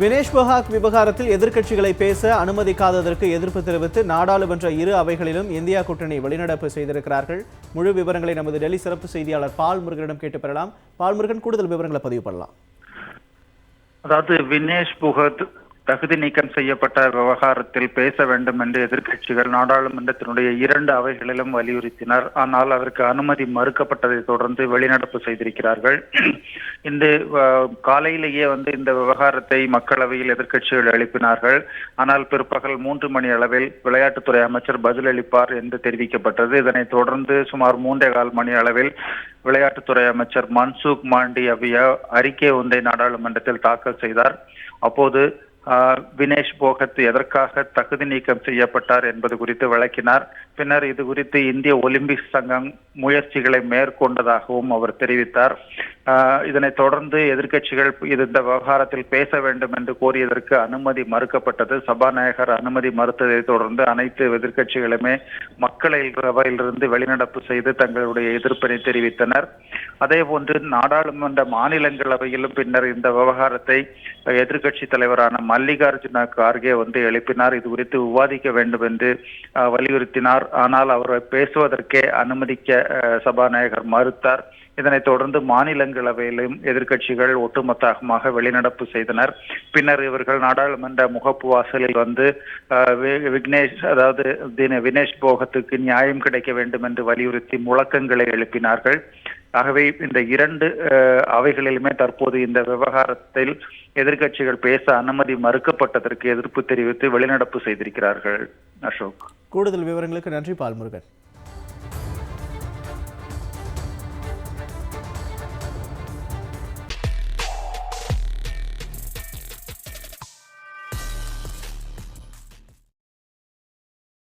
வினேஷ் பொஹாக் விவகாரத்தில் எதிர்க்கட்சிகளை பேச அனுமதிக்காததற்கு எதிர்ப்பு தெரிவித்து நாடாளுமன்ற இரு அவைகளிலும் இந்தியா கூட்டணி வெளிநடப்பு செய்திருக்கிறார்கள். முழு விவரங்களை நமது டெல்லி சிறப்பு செய்தியாளர் பால் முருகனிடம் கேட்டு பெறலாம். பால் முருகன் கூடுதல் விவரங்களை பதிவு பண்ணலாம். அதாவது வினேஷ் புகத் தகுதி நீக்கம் செய்யப்பட்ட விவகாரத்தில் பேச வேண்டும் என்று எதிர்க்கட்சிகள் நாடாளுமன்றத்தினுடைய இரண்டு அவைகளிலும் வலியுறுத்தினர். ஆனால் அதற்கு அனுமதி மறுக்கப்பட்டதை தொடர்ந்து வெளிநடப்பு செய்திருக்கிறார்கள். இந்த காலையிலேயே வந்து இந்த விவகாரத்தை மக்களவையில் எதிர்க்கட்சிகள் எழுப்பினார்கள். ஆனால் பிற்பகல் மூன்று மணி அளவில் விளையாட்டுத்துறை அமைச்சர் பதிலளிப்பார் என்று தெரிவிக்கப்பட்டது. இதனைத் தொடர்ந்து சுமார் மூன்றே கால் மணி அளவில் விளையாட்டுத்துறை அமைச்சர் மன்சுக் மாண்டியவியா அறிக்கை ஒன்றை நாடாளுமன்றத்தில் தாக்கல் செய்தார். அப்போது வினேஷ் போகத் எதற்காக தகுதி நீக்கம் செய்யப்பட்டார் என்பது குறித்து விளக்கினார். பின்னர் இது குறித்து இந்திய ஒலிம்பிக் சங்கம் முயற்சிகளை மேற்கொண்டதாகவும் அவர் தெரிவித்தார். இதனைத் தொடர்ந்து எதிர்க்கட்சிகள் இது இந்த விவகாரத்தில் பேச வேண்டும் என்று கோரியதற்கு அனுமதி மறுக்கப்பட்டது. சபாநாயகர் அனுமதி மறுத்ததை தொடர்ந்து அனைத்து எதிர்க்கட்சிகளுமே மக்களவையிலிருந்து வெளிநடப்பு செய்து தங்களுடைய எதிர்ப்பினை தெரிவித்தனர். அதே போன்று நாடாளுமன்ற மாநிலங்களவையிலும் பின்னர் இந்த விவகாரத்தை எதிர்க்கட்சி தலைவரான மல்லிகார்ஜுன கார்கே வந்து எழுப்பினார். இது குறித்து விவாதிக்க வேண்டும் என்று வலியுறுத்தினார். ஆனால் அவரை பேசுவதற்கே அனுமதிக்க சபாநாயகர் மறுத்தார். இதனைத் தொடர்ந்து மாநிலங்களவையிலும் எதிர்க்கட்சிகள் ஒட்டுமொத்தமாக வெளிநடப்பு செய்தனர். பின்னர் இவர்கள் நாடாளுமன்ற முகப்பு வாசலில் வந்து வி- விக்னேஷ் அதாவது தின வினேஷ் போகத்துக்கு நியாயம் கிடைக்க வேண்டும் என்று வலியுறுத்தி முழக்கங்களை எழுப்பினார்கள். ஆகவே இந்த இரண்டு அவைகளிலுமே தற்போது இந்த விவகாரத்தில் எதிர்க்கட்சிகள் பேச அனுமதி மறுக்கப்பட்டதற்கு எதிர்ப்பு தெரிவித்து வெளிநடப்பு செய்திருக்கிறார்கள். அசோக். கூடுதல் விவரங்களுக்கு நன்றி பால்முருகன்.